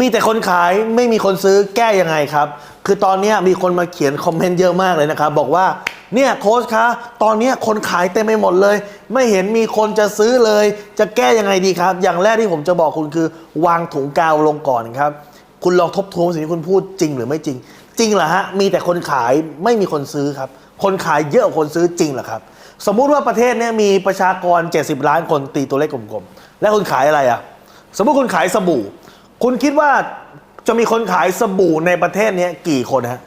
มีแต่คนขายไม่มีคนซื้อแก้ยังไงครับ คือตอนนี้มีคนมาเขียนคอมเมนต์เยอะมากเลยนะครับ บอกว่าเนี่ยโค้ชคะตอนนี้คนขายเต็มไปหมดเลย ไม่เห็นมีคนจะซื้อเลย จะแก้ยังไงดีครับ อย่างแรกที่ผมจะบอกคุณคือ วางถุงกาวลงก่อนครับ คุณลองทบทวนสิ่งที่คุณพูดจริงหรือไม่จริง จริงเหรอฮะมีแต่คนขายไม่มีคนซื้อครับ คนขายเยอะกว่าคนซื้อจริงเหรอครับ สมมุติว่าประเทศนี้มีประชากร 70 ล้านคนตีตัวเลขกลมๆและคุณขายอะไรอะสมมุติคุณขายสบู่ คุณคิดว่าจะมีคนขายสบู่ในประเทศนี้กี่คนฮะ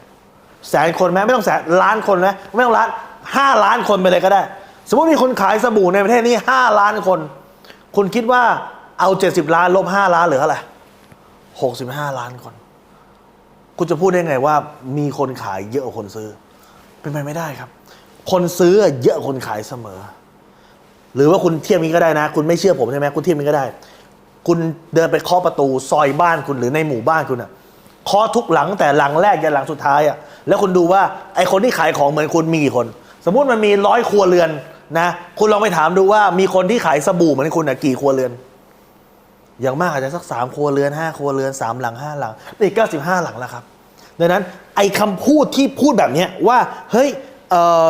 แสนคนไหมไม่ต้องแสนล้านคนไหมไม่ต้องล้านห้าล้านคนไปเลยก็ได้ สมมติมีคนขายสบู่ในประเทศนี้ห้าล้านคน คุณคิดว่าเอา70ล้านลบ5ล้านเหลือเท่าไหร่65ล้านคน คุณจะพูดได้ไงว่ามีคนขายเยอะกว่าคนซื้อ เป็นไปไม่ได้ครับ คนซื้อเยอะคนขายเสมอ หรือว่าคุณเทียบนี้ก็ได้นะ คุณไม่เชื่อผมใช่ไหมคุณเทียบนี้ก็ได้ คุณเดินไปเคาะประตูซอยบ้านคุณหรือในหมู่บ้านคุณอะเคาะทุกหลังแต่หลังแรกยันหลังสุดท้ายอะแล้วคุณดูว่าไอคนที่ขายของเหมือนคุณมีกี่คน สมมุติมันมีร้อยครัวเรือนนะ คุณลองไปถามดูว่ามีคนที่ขายสบู่เหมือนคุณอะกี่ครัวเรือน อย่างมากอาจจะสักสามครัวเรือนห้าครัวเรือนสามหลังห้าหลังนี่เก้าสิบห้าหลังแล้วครับ ดังนั้นไอคำพูดที่พูดแบบเนี้ยว่าเฮ้ยเอ่อ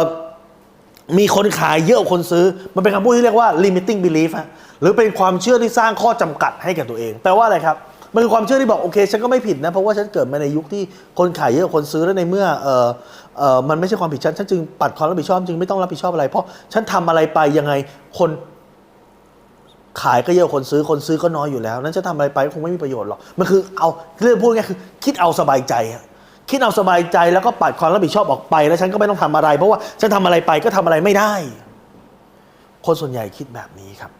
มีคนขายเยอะกว่าคนซื้อ มันเป็นคำพูดที่เรียกว่า limiting belief ฮะหรือเป็นความเชื่อที่สร้างข้อจำกัดให้กับตัวเอง แปลว่าอะไรครับ มันคือความเชื่อที่บอกโอเค ฉันก็ไม่ผิดนะ เพราะว่าฉันเกิดมาในยุคที่คนขายเยอะกว่าคนซื้อแล้วในเมื่อเออเออมันไม่ใช่ความผิดฉัน ฉันจึงปัดความรับผิดชอบจึงไม่ต้องรับผิดชอบอะไร เพราะฉันทำอะไรไปยังไงคนขายก็เยอะกว่าคนซื้อคนซื้อก็น้อยอยู่แล้ว นั้นจะทำอะไรไปก็คงไม่มีประโยชน์หรอก มันคือเอาเรื่องพูดง่ายๆคือคิดเอาสบายใจอะ คิดเอาสบายใจแล้วก็ปัดความรับผิดชอบออกไป แล้วฉันก็ไม่ต้องทำอะไร เพราะว่าฉันทำอะไรไปก็ทำอะไรไม่ได้ คนส่วนใหญ่คิดแบบนี้ครับ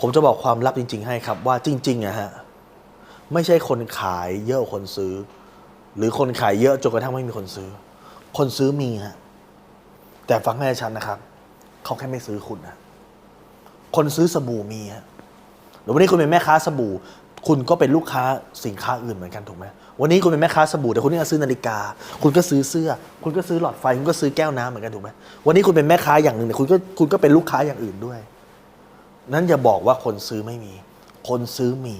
ผมจะบอกความลับจริง ๆ ให้ครับ ว่าจริงๆอะฮะไม่ใช่คนขายเยอะคนซื้อ หรือคนขายเยอะจนกระทั่งไม่มีคนซื้อ คนซื้อมีฮะแต่ฟังให้ชัดนะครับเขาแค่ไม่ซื้อคุณนะคนซื้อสบู่มีฮะหรือวันนี้คุณเป็นแม่ค้าสบู่ คุณก็เป็นลูกค้าสินค้าอื่นเหมือนกันถูกไหมวันนี้คุณเป็นแม่ค้าสบู่แต่คุณนี่ก็ซื้อนาฬิกา คุณก็ซื้อเสื้อ คุณก็ซื้อหลอดไฟคุณก็ซื้อแก้วน้ำเหมือนกันถูกไหมวันนี้คุณเป็นแม่ค้าอย่างหนึ่งแต่คุณก็คุณก็เป็นลูกค้าอย่างอื่นด้วย นั้นอย่าบอกว่าคนซื้อไม่มี คนซื้อมี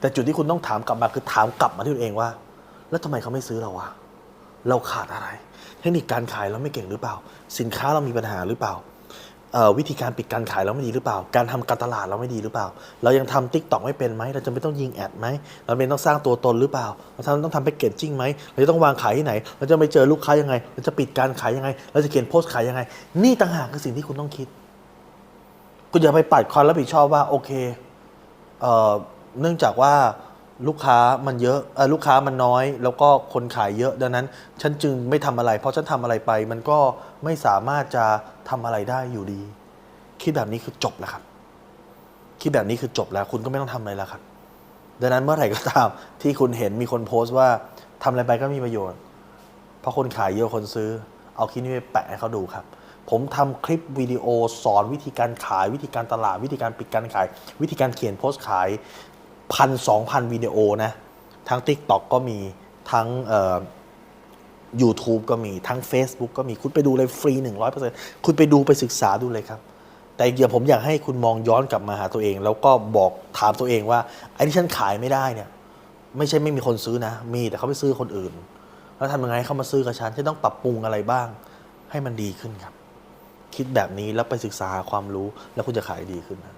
แต่จุดที่คุณต้องถามกลับมาคือถามกลับมาที่ตัวเองว่า แล้วทำไมเขาไม่ซื้อเราวะเราขาดอะไร เทคนิคการขายเราไม่เก่งหรือเปล่า สินค้าเรามีปัญหาหรือเปล่า วิธีการปิดการขายเราไม่ดีหรือเปล่า การทำการตลาดเราไม่ดีหรือเปล่า เรายังทำติ๊กตอกไม่เป็นไหม เราจะไม่ต้องยิงแอดไหม เราเป็นต้องสร้างตัวตนหรือเปล่า เราทำต้องทำแพ็กเกจจิ้งไหม เราจะต้องวางขายที่ไหน เราจะไปเจอลูกค้ายังไง เราจะปิดการขายยังไง เราจะเขียนโพสต์ขายยังไง นี่ต่างหากคือสิ่งที่คุณต้องคิด คุณอย่าไปปัดความรับผิดชอบว่าโอเคเเนื่องจากว่าลูกค้ามันเยอะอลูกค้ามันน้อย แล้วก็คนขายเยอะ ดังนั้น ฉันจึงไม่ทำอะไร เพราะฉันทำอะไรไป มันก็ไม่สามารถจะ ทำอะไรได้อยู่ดี คิดแบบนี้คือจบแล้วครับ คิดแบบนี้คือจบแล้ว คุณก็ไม่ต้องทำอะไรแล้วครับ ดังนั้นเมื่อไหร่ก็ตามที่คุณเห็นมีคนโพสต์ว่าทำอะไรไปก็มีประโยชน์ เพราะคนขายเยอะคนซื้อ เอาคลิปนี้ไปแปะให้เขาดูครับ ผมทำคลิปวิดีโอสอนวิธีการขาย วิธีการตลาด วิธีการปิดการขาย วิธีการเขียนโพสต์ขายพันสองพันวิดีโอนะทั้ง Tik t o อกก็มีทั้งเอ่อ YouTube ก็มีทั้ง Facebook ก็มีคุณไปดูเลยฟรี 100%คุณไปดูไปศึกษาดูเลยครับ แต่เดี๋ยวผมอยากให้คุณมองย้อนกลับมาหาตัวเอง แล้วก็บอกถามตัวเองว่าไอ้ที่ฉันขายไม่ได้เนี่ย ไม่ใช่ไม่มีคนซื้อนะ มีแต่เขาไปซื้อคนอื่น แล้วทำยังไงให้เขามาซื้อกับฉันฉันต้องปรับปรุงอะไรบ้าง ให้มันดีขึ้นครับ คิดแบบนี้แล้วไปศึกษาหาความรู้แล้วคุณจะขายดีขึ้นนะ